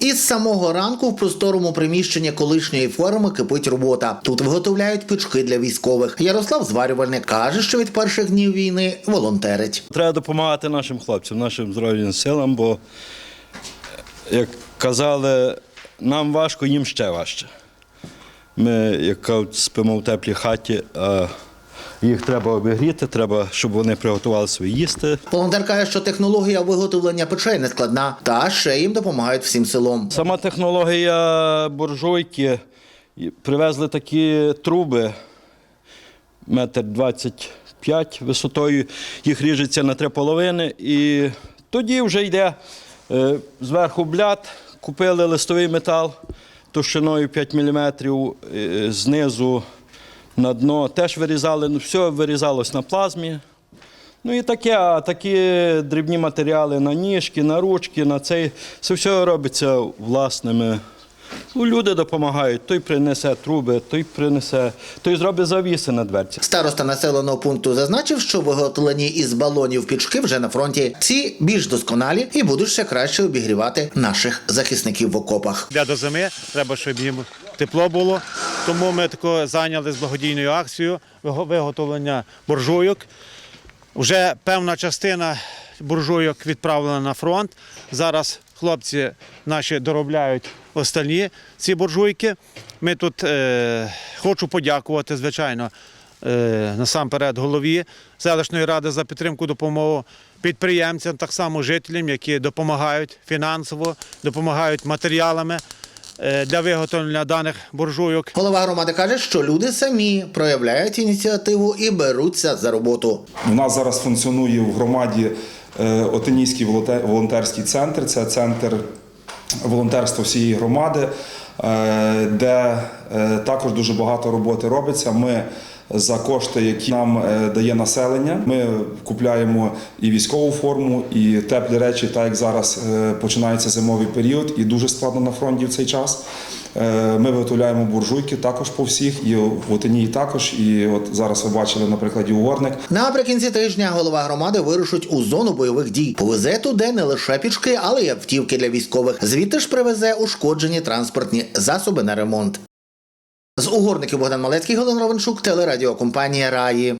Із самого ранку в просторому приміщенні колишньої ферми кипить робота. Тут виготовляють пічки для військових. Ярослав Зварювальник каже, що від перших днів війни волонтерить. Треба допомагати нашим хлопцям, нашим Збройним силам, бо, як казали, нам важко, їм ще важче. Ми, як спимо в теплій хаті, а їх треба обігріти, треба, щоб вони приготували свої їсти. Волонтер каже, що технологія виготовлення печей не складна, та ще їм допомагають всім селом. Сама технологія буржуйки. Привезли такі труби, метр двадцять п'ять висотою, їх ріжеться на три половини, і тоді вже йде е, зверху бляд, купили листовий метал товщиною 5 мм, знизу на дно теж вирізали, ну, все вирізалось на плазмі. Ну і таке, а такі дрібні матеріали на ніжки, на ручки, на цей. Це все робиться власними. Ну, люди допомагають, той принесе труби, той принесе, той зробить завіси на дверці. Староста населеного пункту зазначив, що виготовлені із балонів пічки вже на фронті. Ці більш досконалі і будуть ще краще обігрівати наших захисників в окопах. Для до зими треба, щоб їм тепло було. Тому ми тако зайняли з благодійною акцією виготовлення буржуйок. Вже певна частина буржуйок відправлена на фронт. Зараз хлопці наші доробляють останні ці буржуйки. Ми тут е, хочу подякувати, звичайно, е, насамперед голові селищної ради за підтримку допомогу підприємцям, так само жителям, які допомагають фінансово, допомагають матеріалами для виготовлення даних буржуйок. Голова громади каже, що люди самі проявляють ініціативу і беруться за роботу. У нас зараз функціонує в громаді е, Отинійський волонтерський центр. Це центр волонтерства всієї громади, е, де е, також дуже багато роботи робиться. Ми за кошти, які нам е, дає населення, ми купляємо і військову форму, і теплі речі, так як зараз е, починається зимовий період, і дуже складно на фронті в цей час. Е, Ми виготовляємо буржуйки також по всіх, і в Отинії також. І от зараз ви бачили на прикладі угорник. Наприкінці тижня голова громади вирушить у зону бойових дій. Повезе туди не лише пічки, але й автівки для військових. Звідти ж привезе ушкоджені транспортні засоби на ремонт. З угорників Богдан Малецький, Галина Ровеншук, телерадіокомпанія Раї.